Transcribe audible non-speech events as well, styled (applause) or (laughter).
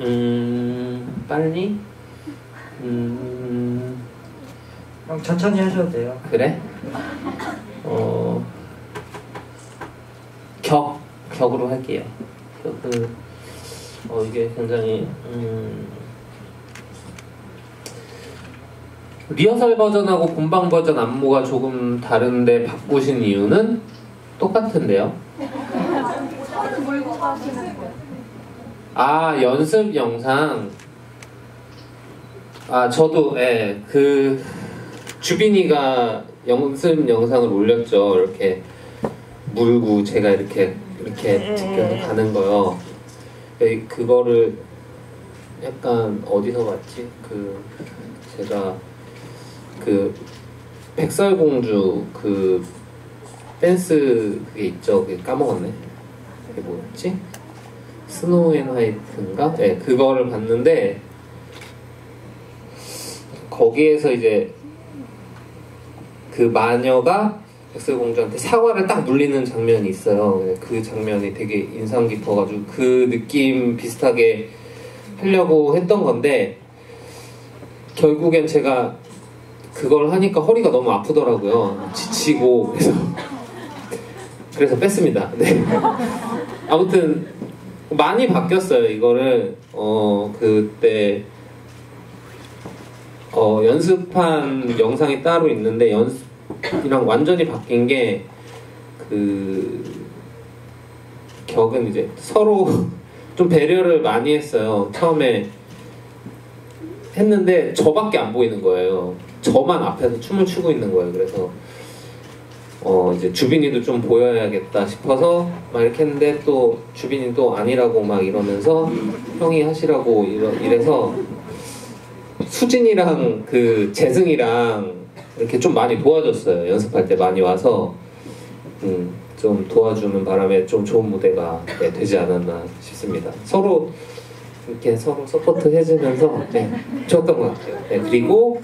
음 빨리 음 형 천천히 하셔도 돼요. 그래 어 격, 격으로 할게요. 격은 어 이게 굉장히 음, 리허설 버전하고 본방 버전 안무가 조금 다른데 바꾸신 이유는 똑같은데요. 아 연습 영상 아 저도 예그 주빈이가 연습 영상을 올렸죠 이렇게 물고 제가 이렇게 이렇게 지켜서 가는 거요. 에, 그거를 약간 어디서 봤지? 그 제가 그 백설공주 그 댄스 그게 있죠. 그게 까먹었네. 그게 뭐였지? 스노우 앤 화이트인가? 네, 그거를 봤는데 거기에서 이제 그 마녀가 백설공주한테 사과를 딱 물리는 장면이 있어요. 그 장면이 되게 인상 깊어가지고 그 느낌 비슷하게 하려고 했던 건데 결국엔 제가 그걸 하니까 허리가 너무 아프더라고요. 지치고 그래서 그래서 뺐습니다. 네. 아무튼 많이 바뀌었어요. 이거를 어 그때 어 연습한 영상이 따로 있는데 연습이랑 완전히 바뀐 게 그 격은 이제 서로 (laughs) 좀 배려를 많이 했어요. 처음에 했는데 저밖에 안 보이는 거예요. 저만 앞에서 춤을 추고 있는 거예요. 그래서 어 이제 주빈이도 좀 보여야겠다 싶어서 막 이렇게 했는데 또 주빈이 또 아니라고 막 이러면서 형이 하시라고 이러, 이래서 수진이랑 그 재승이랑 이렇게 좀 많이 도와줬어요. 연습할 때 많이 와서 음, 좀 도와주는 바람에 좀 좋은 무대가 네, 되지 않았나 싶습니다. 서로 이렇게 서로 서포트 해주면서 네, 좋았던 것 같아요. 네, 그리고